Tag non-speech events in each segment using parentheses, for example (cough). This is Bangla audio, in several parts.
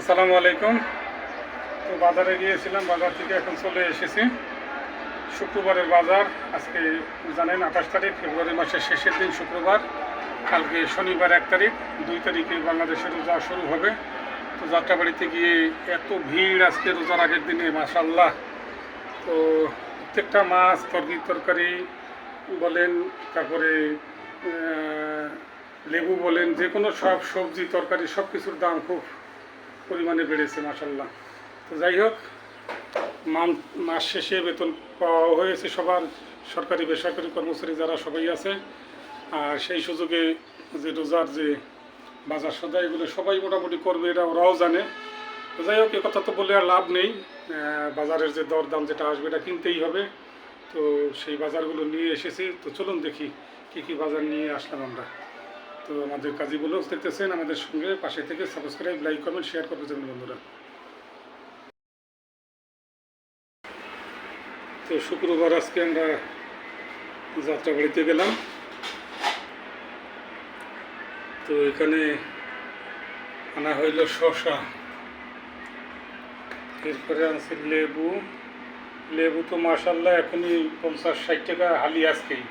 আসসালামু আলাইকুম। তো বাজারে গিয়েছিলাম, বাজার থেকে এখন চলে এসেছি। শুক্রবারের বাজার, আজকে জানেন আঠাশ তারিখ, ফেব্রুয়ারি মাসের শেষের দিন শুক্রবার। কালকে শনিবার এক তারিখ, দুই তারিখে বাংলাদেশে রোজা শুরু হবে। তো যাত্রাবাড়িতে গিয়ে এত ভিড় আজকে রোজার আগের দিনে মাসাল্লাহ তো প্রত্যেকটা মাছ, তরকারি তরকারি বলেন, তারপরে লেবু বলেন যে কোনো সব সবজি, তরকারি সব কিছুর দাম খুব পরিমাণে বেড়েছে মাসাল্লাহ তো যাই হোক মাস শেষে বেতন পাওয়া হয়েছে সবার, সরকারি বেসরকারি কর্মচারী যারা সবাই আছে। আর সেই সুযোগে যে রোজার যে বাজার সদা, এগুলো সবাই মোটামুটি করবে এটা ওরাও জানে। যাই হোক, এ কথা তো বলে আর লাভ নেই। বাজারের যে দরদাম যেটা আসবে, এটা কিনতেই হবে। তো সেই বাজারগুলো নিয়ে এসেছি। তো চলুন দেখি কী কী বাজার নিয়ে আসলাম আমরা। তো আমাদের কাজীগুলো দেখতেছেন, আমাদের সঙ্গে পাশে থেকে সাবস্ক্রাইব লাইক কমেন্ট শেয়ার করতে যাবেন বন্ধুরা। তো শুক্রবার আজকে আমরা যাত্রাবাড়িতে গেলাম। তো এখানে আনা হইল শশা এরপরে আনছি লেবু। লেবু তো মাসাল্লাহ এখনই পঞ্চাশ ষাট টাকা হালি আজকেই।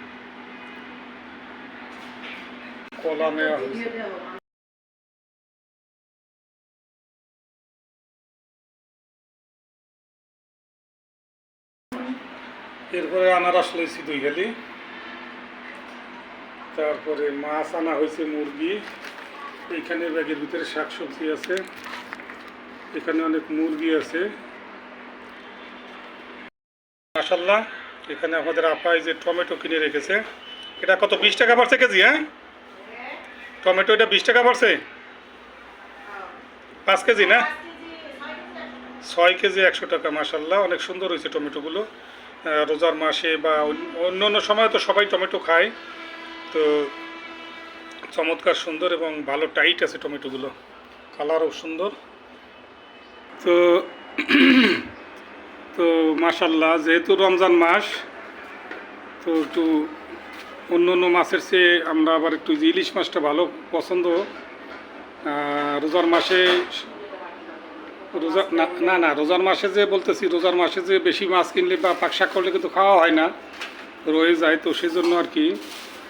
কলা হয়েছে এরপরে আনারস লইছি দুই গালি তারপরে মাছ আনা হয়েছে মুরগি। এইখানে ব্যাগের ভিতরে শাকসবজি আছে। এখানে অনেক মুরগি আছে। মাসাল্লাহ এখানে আমাদের আপাই যে টমেটো কিনে রেখেছে। এটা কত, বিশ টাকা পারছে কেজি হ্যাঁ? টমেটো এটা বিশ টাকা পড়ছে? পাঁচ কেজি না? ছয় কেজি একশো টাকা। মাসাল্লাহ অনেক সুন্দর হয়েছে টমেটোগুলো। রোজার মাসে বা অন্য অন্য সময় তো সবাই টমেটো খায়। তো চমৎকার সুন্দর এবং ভালো টাইট আছে টমেটোগুলো। কালারও সুন্দর। তো (clears throat) তো মাসাল্লাহ যেহেতু রমজান মাস তো একটু অন্য অন্য মাছের চেয়ে আমরা আবার একটু ইলিশ মাছটা ভালো পছন্দ রোজার মাসে রোজা না না রোজার মাসে যে বলতেছি, রোজার মাসে যে বেশি মাছ কিনলে বা পাক শাক করলে কিন্তু খাওয়া হয় না, রয়ে যায়, তো সেই জন্য আর কি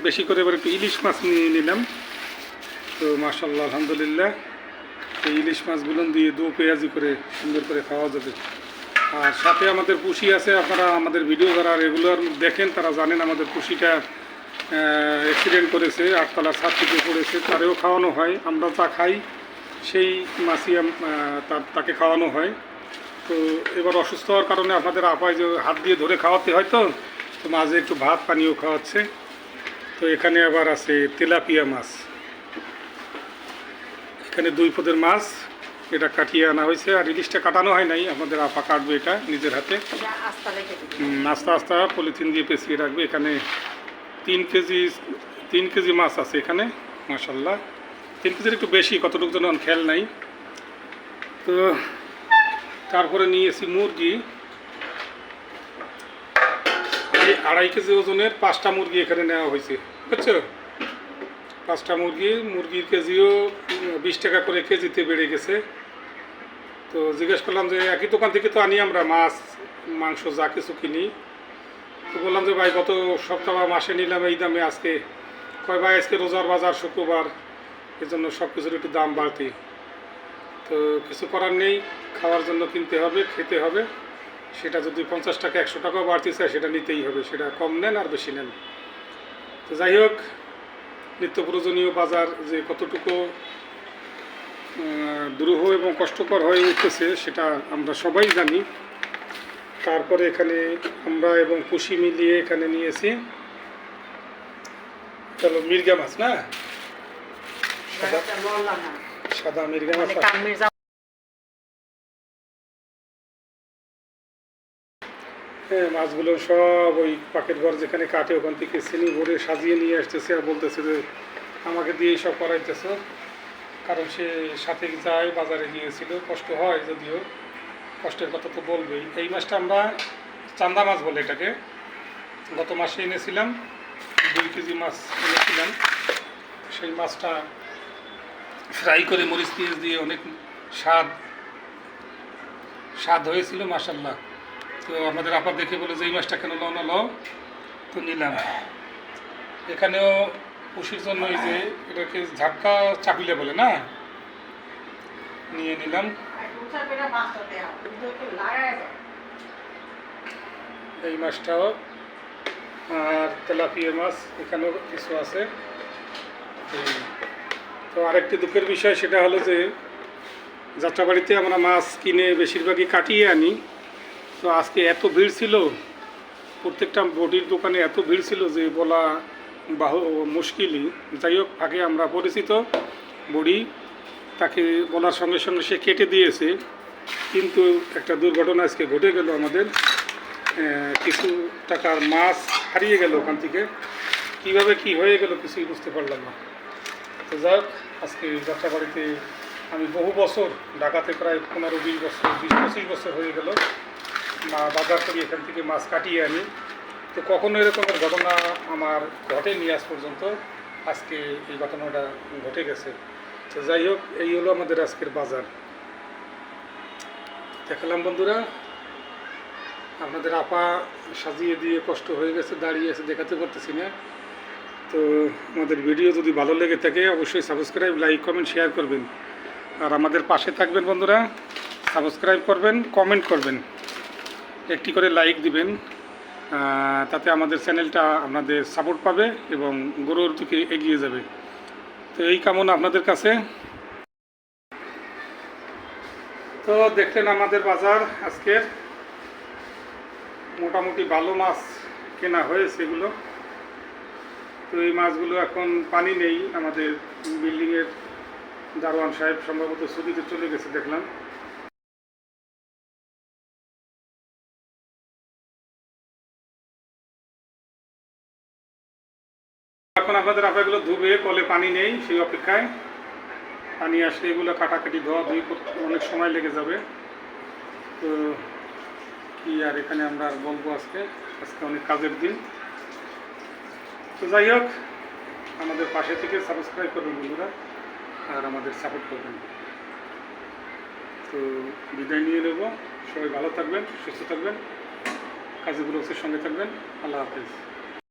বেশি করে এবার একটু ইলিশ মাছ নিয়ে নিলাম। তো মাসাল্লাহ আলহামদুলিল্লাহ, এই ইলিশ মাছগুলো দিয়ে দু পেঁয়াজি করে সুন্দর করে খাওয়া যাবে। আর সাথে আমাদের পুষি আছে, আপনারা আমাদের ভিডিও যারা রেগুলার দেখেন, তারা জানেন আমাদের পুষিটা অ্যাক্সিডেন্ট করেছে আটতলা ছাদ থেকে পড়েছে তারেও খাওয়ানো হয় আমরা যা খাই সেই তার তাকে খাওয়ানো হয়। তো এবার অসুস্থ হওয়ার কারণে আপনাদের আপায় যে হাত দিয়ে ধরে খাওয়াতে হয় তো তো মাঝে একটু ভাত পানিও খাওয়াচ্ছে। তো এখানে আবার আছে তেলাপিয়া মাছ। এখানে দুই পদের মাছ এটা কাটিয়ে আনা হয়েছে আর ইলিশটা কাটানো হয় নাই আমাদের আপা কাটবে এটা নিজের হাতে। আস্তে আস্তে পলিথিন দিয়ে পেঁচিয়ে রাখবে এখানে তিন কেজি তিন কেজি মাছ আছে এখানে মাসাল্লাহ তিন কেজির একটু বেশি, কতটুকু যেন খেয়াল নাই। তো তারপরে নিয়েছি মুরগি। এই আড়াই কেজি ওজনের পাঁচটা মুরগি এখানে নেওয়া হয়েছে, বুঝছ? পাঁচটা মুরগি, মুরগির কেজিও বিশ টাকা করে কেজিতে বেড়ে গেছে। তো জিজ্ঞেস করলাম যে একই দোকান থেকে তো আনি আমরা মাছ, মাংস যা কিছু কিনি। তো বললাম যে ভাই, গত সপ্তাহ বা মাসে নিলাম এই দামে, আজকে কয় ভাই, আজকে রোজার বাজার শুক্রবার এই জন্য সব কিছুর একটু দাম বাড়তি। তো কিছু করার নেই, খাওয়ার জন্য কিনতে হবে, খেতে হবে। সেটা যদি পঞ্চাশ টাকা, একশো টাকাও বাড়তি চায়, সেটা নিতেই হবে, সেটা কম নেন আর বেশি নেন। তো যাই হোক, নিত্য প্রয়োজনীয় বাজার যে কতটুকু দুরূহ এবং কষ্টকর হয়ে উঠতেছে সেটা আমরা সবাই জানি। তারপরে এখানে আমরা এবং কুশি মিলিয়ে এখানে নিয়েছি। চলো মির্গা মাছ না? সাদা মির্গা মাছ মানে হ্যাঁ মাছগুলো সব ওই পাকেট ঘর যেখানে কাটে ওখান থেকে চিনি ভরে সাজিয়ে নিয়ে আসতেছে আর বলতেছে যে আমাকে দিয়ে সব করাইতেছ। কারণ সে সাথে যায় বাজারে গিয়েছিল। কষ্ট হয় যদিও। কষ্টের কথা তো বলবেই। এই মাছটা আমরা চান্দা মাছ বলে এটাকে। গত মাসে এনেছিলাম, দুই কেজি মাছ এনেছিলাম। সেই মাছটা ফ্রাই করে মরিচ পেঁয়াজ দিয়ে অনেক স্বাদ স্বাদ হয়েছিল মাসাল্লাহ তো আমাদের আপা দেখে বলে যে, এই মাছটা কেন লও না, লও। তো নিলাম। এখানেও পুষির জন্য এই যে, এটাকে ঝাটকা চাপিলে বলে না? নিয়ে নিলাম। এই মাছটাও, আর তেলাপিয়া মাছ, এখানেও কিছু আছে। তো আরেকটি দুঃখের বিষয়, সেটা হলো যে, যাত্রাবাড়িতে আমরা মাছ কিনে বেশিরভাগই কাটিয়ে আনি। তো আজকে এত ভিড় ছিল, প্রত্যেকটা বডির দোকানে এত ভিড় ছিল যে বলা বাহু মুশকিলই। যাই হোক, আগে আমরা পরিচিত বডি। তাকে বলার সঙ্গে সঙ্গে সে কেটে দিয়েছে। কিন্তু একটা দুর্ঘটনা আজকে ঘটে গেল আমাদের। কিছু টাকার মাছ হারিয়ে গেল ওখান থেকে। কীভাবে কি হয়ে গেল কিছুই বুঝতে পারলাম না। তো যাই হোক, আজকে যাত্রাবাড়িতে আমি বহু বছর, ঢাকাতে প্রায় পনেরো বিশ বছর, বিশ পঁচিশ বছর হয়ে গেল, মা বাজার করি এখান থেকে মাছ কাটিয়ে আনি। তো কখনো এরকমের ঘটনা আমার ঘটেনি আজ পর্যন্ত। আজকে এই ঘটনাটা ঘটে গেছে। তো যাই হোক, এই হলো আমাদের আজকের বাজার। দেখালাম বন্ধুরা, আপনাদের আপা সাজিয়ে দিয়ে কষ্ট হয়ে গেছে, দাঁড়িয়ে আছে, দেখাতে পারতেছি না। তো আমাদের ভিডিও যদি ভালো লেগে থাকে, অবশ্যই সাবস্ক্রাইব লাইক কমেন্ট শেয়ার করবেন। আর আমাদের পাশে থাকবেন বন্ধুরা সাবস্ক্রাইব করবেন কমেন্ট করবেন। একটি করে লাইক দিবেন তাতে আমাদের চ্যানেলটা আপনাদের সাপোর্ট পাবে এবং গরুর দিকে এগিয়ে যাবে। তো এই কামনা আপনাদের কাছে। তো দেখলেন আমাদের বাজার আজকের। মোটামুটি ভালো মাছ কেনা হয়েছে এগুলো। তো এই মাছগুলো এখন পানি নেই। আমাদের বিল্ডিংয়ের দারোয়ান সাহেব সম্ভবত ছুটিতে চলে গেছে দেখলাম। এখন আপনাদের আপাগুলো ধুবে, কলে পানি নেই, সেই অপেক্ষায়। পানি আসলে এগুলো কাটাকাটি ধোয়া ধুই করতে অনেক সময় লেগে যাবে। তো কি আর এখানে আমরা আর বলব আজকে? আজকে অনেক কাজের দিন। তো যাই হোক, আমাদের পাশে থেকে সাবস্ক্রাইব করবেন বন্ধুরা, আর আমাদের সাপোর্ট করবেন। তো বিদায় নিয়ে নেব। সবাই ভালো থাকবেন, সুস্থ থাকবেন। কাজীগুলো সঙ্গে থাকবেন। আল্লাহ হাফেজ।